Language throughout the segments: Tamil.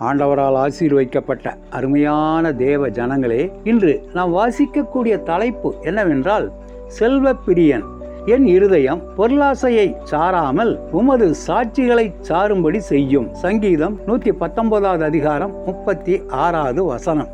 ஆண்டவரால் ஆசீர்வைக்கப்பட்ட அருமையான தேவ ஜனங்களே இன்று நாம் வாசிக்கக்கூடிய தலைப்பு என்னவென்றால் செல்வ பிரியன் என் இருதயம் பொருளாசையை சாராமல் உமது சாட்சிகளை சாரும்படி செய்யும். சங்கீதம் நூத்தி பத்தொன்பதாவது அதிகாரம் முப்பத்தி ஆறாவது வசனம்.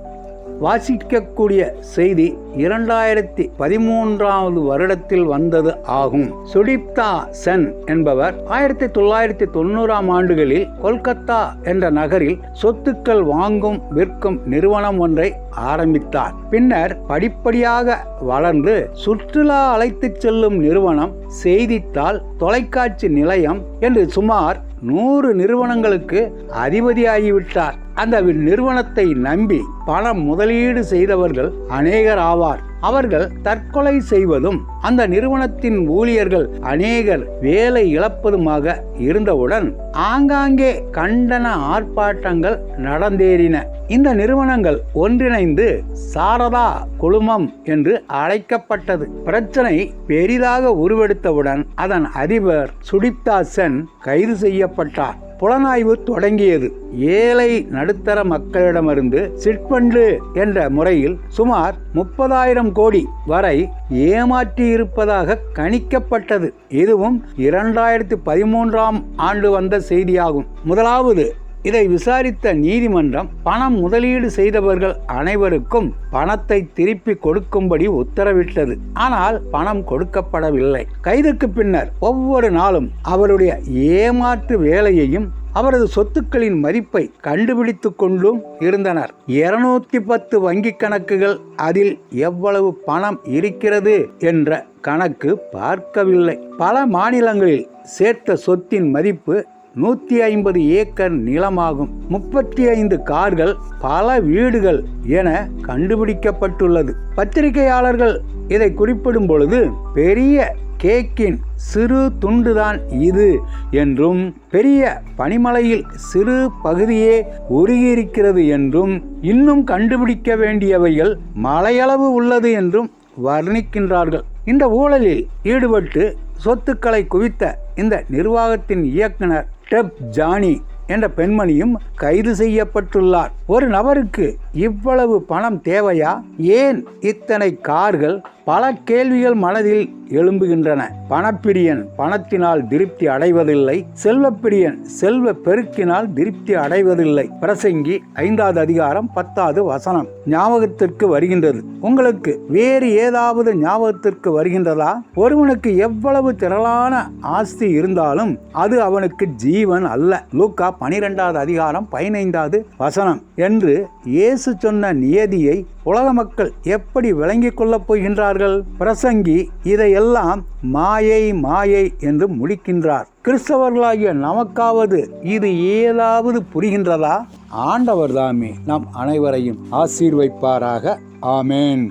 வாசிக்கக்கூடிய செய்தி இரண்டாயிரத்தி பதிமூன்றாவது வருடத்தில் வந்தது ஆகும். சுடிப்தா சென் என்பவர் ஆயிரத்தி தொள்ளாயிரத்தி தொண்ணூறாம் ஆண்டுகளில் கொல்கத்தா என்ற நகரில் சொத்துக்கள் வாங்கும் விற்கும் நிறுவனம் ஒன்றை ஆரம்பித்தார். பின்னர் படிப்படியாக வளர்ந்து சுற்றுலா அழைத்துச் செல்லும் நிறுவனம் செய்தித்தாள் தொலைக்காட்சி நிலையம் என்று சுமார் நூறு நிறுவனங்களுக்கு அதிபதியாகிவிட்டார். அந்த நிறுவனத்தை நம்பி பணம் முதலீடு செய்தவர்கள் அநேகர் ஆவார். அவர்கள் தற்கொலை செய்வதும் அந்த நிறுவனத்தின் ஊழியர்கள் அநேகர் வேலை இழப்பதுமாக இருந்தவுடன் ஆங்காங்கே கண்டன ஆர்ப்பாட்டங்கள் நடந்தேறின. இந்த நிறுவனங்கள் ஒன்றிணைந்து சாரதா குழுமம் என்று அழைக்கப்பட்டது. பிரச்சனை பெரிதாக உருவெடுத்தவுடன் அதன் அதிபர் சுடிப்தா சென் கைது செய்யப்பட்டார். புலனாய்வு தொடங்கியது. ஏழை நடுத்தர மக்களிடமிருந்து சிட்பண்டு என்ற முறையில் சுமார் முப்பதாயிரம் கோடி வரை ஏமாற்றியிருப்பதாக கணிக்கப்பட்டது. இதுவும் இரண்டாயிரத்தி பதிமூன்றாம் ஆண்டு வந்த செய்தியாகும். முதலாவது இதை விசாரித்த நீதிமன்றம் பணம் முதலீடு செய்தவர்கள் அனைவருக்கும் பணத்தை திருப்பி கொடுக்கும்படி உத்தரவிட்டது. ஆனால் பணம் கொடுக்கப்படவில்லை. கைதுக்கு பின்னர் ஒவ்வொரு நாளும் அவருடைய ஏமாற்று வேலையையும் அவரது சொத்துக்களின் மதிப்பை கண்டுபிடித்து கொண்டும் இருந்தனர். இருநூத்தி பத்து வங்கி கணக்குகள் அதில் எவ்வளவு பணம் இருக்கிறது என்ற கணக்கு பார்க்கவில்லை. பல மாநிலங்களில் சேர்த்த சொத்தின் மதிப்பு நூத்தி ஐம்பது ஏக்கர் நிலமாகும். முப்பத்தி ஐந்து கார்கள் பல வீடுகள் என கண்டுபிடிக்கப்பட்டுள்ளது. பத்திரிகையாளர்கள் இதை குறிப்பிடும் பொழுது பெரிய கேக்கின் சிறு துண்டுதான் இது என்றும் பெரிய பனிமலையில் சிறு பகுதியே உருகியிருக்கிறது என்றும் இன்னும் கண்டுபிடிக்க வேண்டியவைகள் மலையளவு உள்ளது என்றும் வர்ணிக்கின்றார்கள். இந்த ஊழலில் ஈடுபட்டு சொத்துக்களை குவித்த இந்த நிர்வாகத்தின் இயக்குனர் டெப் ஜானி என்ற பெண்மணியும் கைது செய்யப்பட்டுள்ளார். ஒரு நபருக்கு இவ்வளவு பணம் தேவையா? ஏன் இத்தனை கார்கள்? பல கேள்விகள் மனதில் எழும்புகின்றன. பணப்பிரியன் பணத்தினால் திருப்தி அடைவதில்லை. செல்வப்பிரியன் செல்வ பெருக்கினால் திருப்தி அடைவதில்லை. பிரசங்கி ஐந்தாவது அதிகாரம் பத்தாவது வசனம். ஞாபகத்திற்கு வருகின்றது. உங்களுக்கு வேறு ஏதாவது ஞாபகத்திற்கு வருகின்றதா? ஒருவனுக்கு எவ்வளவு திரளான ஆஸ்தி இருந்தாலும் அது அவனுக்கு ஜீவன் அல்ல. லூக்கா பனிரெண்டாவது அதிகாரம் பதினைந்தாவது வசனம். என்று இயேசு சொன்ன நியதியை உலக மக்கள் எப்படி விளங்கிக் கொள்ளப் போகின்றார்கள்? பிரசங்கி இதையெல்லாம் மாயை மாயை என்று முடிக்கின்றார் கிறிஸ்தவர்களாகிய நமக்காவது இது ஏதாவது புரிகின்றதா? ஆண்டவர் தாமே நம் அனைவரையும் ஆசீர்வைப்பாராக. ஆமேன்.